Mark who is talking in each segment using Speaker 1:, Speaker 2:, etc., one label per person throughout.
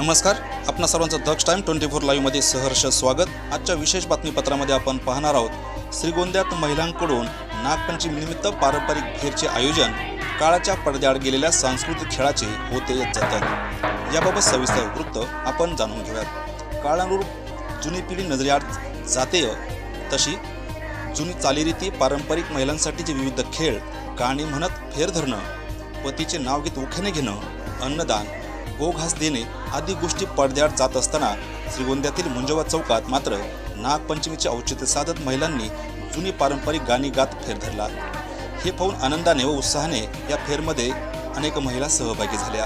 Speaker 1: नमस्कार. आपणा सर्वांचं दक्ष टाईम ट्वेंटी फोर लाईव्हमध्ये सहर्ष स्वागत. आजच्या विशेष बातमीपत्रामध्ये आपण पाहणार आहोत श्रीगोंद्यात महिलांकडून नागपंचमीनिमित्त पारंपरिक फेरचे आयोजन काळाच्या पडद्याआड गेलेल्या सांस्कृतिक खेळाचे होते जतन. याबाबत सविस्तर वृत्त आपण जाणून घेऊयात. काळानुरूप जुनी पिढी नजरेआड जातेय तशी जुनी चालीरीती पारंपरिक महिलांसाठीचे विविध खेळ गाणी म्हणत फेर धरणं पतीचे नाव घेत उखेने घेणं अन्नदान गोघास देणे आदी गोष्टी पडद्याआड जात असताना श्रीगोंद्यातील मुंजवा चौकात मात्र नागपंचमीचे औचित्य साधत महिलांनी जुनी पारंपरिक गाणी गात फेर धरला. हे पाहून आनंदाने व उत्साहाने या फेरमध्ये अनेक महिला सहभागी झाल्या.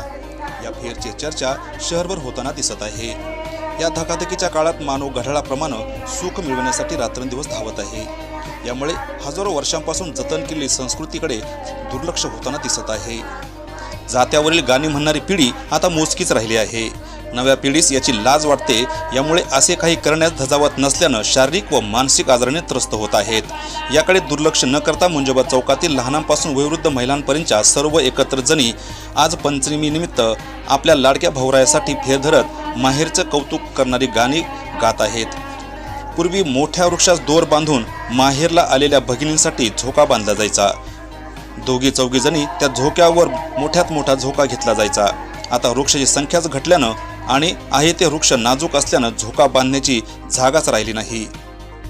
Speaker 1: या फेरची चर्चा शहरभर होताना दिसत आहे. या धकाधकीच्या काळात मानव घड्याळाप्रमाणे सुख मिळवण्यासाठी रात्रंदिवस धावत आहे. यामुळे हजारो वर्षांपासून जतन केलेली संस्कृतीकडे दुर्लक्ष होताना दिसत आहे. जात्यावरील गाणी म्हणणारी पिढी आता मोजकीच राहिली आहे. नव्या पिढीस याची लाज वाटते यामुळे असे काही करण्यास धजावत नसल्यानं शारीरिक व मानसिक आजाराने त्रस्त होत आहेत. याकडे दुर्लक्ष न करता मुंजोबा चौकातील लहानांपासून वयोवृद्ध महिलांपर्यंतच्या सर्व एकत्र जणी आज पंचमीनिमित्त आपल्या लाडक्या भाऊरायासाठी फेर धरत माहेरचं कौतुक करणारी गाणी गात आहेत. पूर्वी मोठ्या वृक्षास दोर बांधून माहेरला आलेल्या भगिनींसाठी झोका बांधला जायचा. दोघी चौघीजणी त्या झोक्यावर मोठ्यात मोठा झोका घेतला जायचा. आता वृक्षाची संख्याच घटल्यानं आणि आहे ते वृक्ष नाजूक असल्यानं झोका बांधण्याची जागाच राहिली नाही.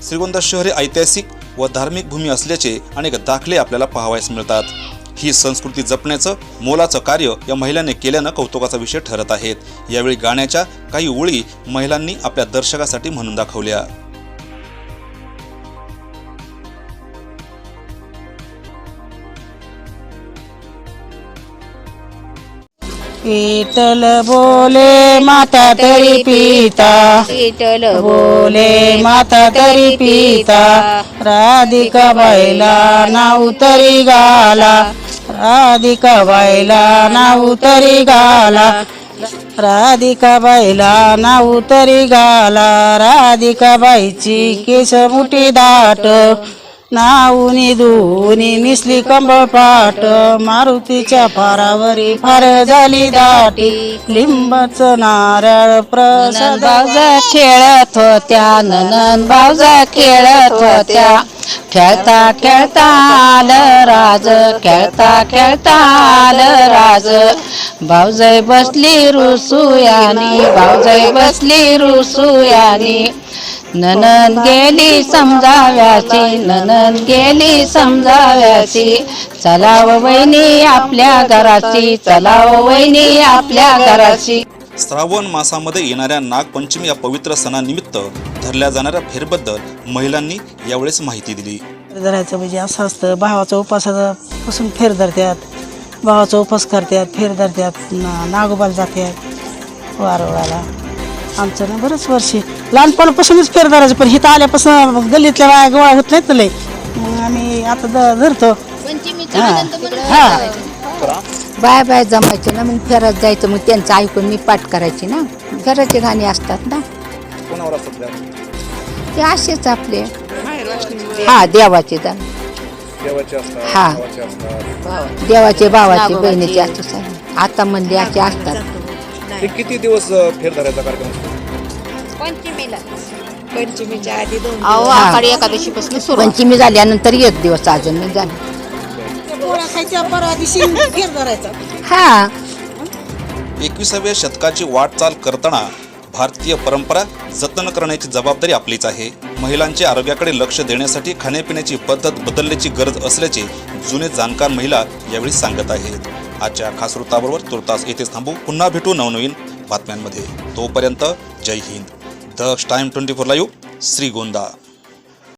Speaker 1: श्रीगोंदा शहर हे ऐतिहासिक व धार्मिक भूमी असल्याचे अनेक दाखले आपल्याला पाहावयास मिळतात. ही संस्कृती जपण्याचं मोलाचं कार्य या महिलांनी केल्यानं कौतुकाचा विषय ठरत आहेत. यावेळी गाण्याच्या काही ओळी महिलांनी आपल्या दर्शकासाठी म्हणून दाखवल्या.
Speaker 2: विठ्ठल बोले माता तरी पिता.
Speaker 3: विठ्ठल
Speaker 2: बोले माता तरी पिता. राधिका बाईला नाव तरी गाला. राधिका बाईला नाव तरी गाला. राधिका बाईला नाव तरी गाला. राधिका बाईची केस मुठी दाट. नाऊनी धुनी निसली कंबळ पाट मारुतीच्या पारावरी फार झाली दाटी. लिंबच नारळ प्रसाद.
Speaker 3: बावजा खेळत होत्या. ननन बावजा खेळत होत्या. खेळता खेळता आल राज. खेळता खेळता आल राज. भाऊजाई बसली रुसुयानी. भाऊजाई बसली रुसुयानी. ननन गेली समजाव्याची ननन गेली समजाव्याची. चलाव वहिनी आपल्या घराची चलाव वहिनी आपल्या घराची.
Speaker 1: श्रावण मासामध्ये येणाऱ्या नागपंचमी या पवित्र सणानिमित्त धरल्या जाणाऱ्या फेरबद्दल महिलांनी यावेळेस माहिती दिली.
Speaker 2: धरायचं म्हणजे असं असतं भावाचा उपासाचा पासून फेर धरत्यात भावाचा उपास करतात फेर धरत्यात ना नागोबाला जातात वारवळाला आमचं ना बरंच वर्षी. लहानपणापासूनच फेर धरायचं पण इथं आल्यापासून गल्लीतल्या बाया गोळा होत नाहीत लय मग आम्ही आता ध- धरतो. हा. हा.
Speaker 3: बाय बाय जमायचे ना मग फिरत जायचं मग त्यांचं ऐकून मी पाठ करायची ना. घराचे गाणी असतात ना.
Speaker 1: कोणावर असतात
Speaker 3: ते असेच आपले. हा
Speaker 1: देवाचे असतात
Speaker 3: हा.
Speaker 1: भावाचे असतात.
Speaker 3: देवाचे भावाचे बहिणीचे असते सगळे. आता म्हणले असे असतात.
Speaker 1: ते किती दिवस अ, फेर धरायचा कार्यक्रम असतो?
Speaker 4: पंचमीच्या आधी दोन
Speaker 3: अहो, आषाढी
Speaker 4: एकादशीपासून सुरू
Speaker 3: पंचमी झाल्यानंतर एक दिवस अजून नाही झालं
Speaker 2: परवा दिवशी फेर धरायचा.
Speaker 3: हा.
Speaker 1: एकविसाव्या शतकाची वाटचाल करताना भारतीय परंपरा जतन करण्याची जबाबदारी आपलीच आहे. महिलांच्या आरोग्याकडे लक्ष देण्यासाठी खाण्यापिण्याची पद्धत बदलण्याची गरज असल्याचे जुने जाणकार महिला यावेळी सांगत आहेत. आजच्या खास वृत्ताबरोबर तुर्तास येथेच थांबू. पुन्हा भेटू नवनवीन बातम्यांमध्ये. तोपर्यंत Jai Hind. The time twenty four live Shrigonda.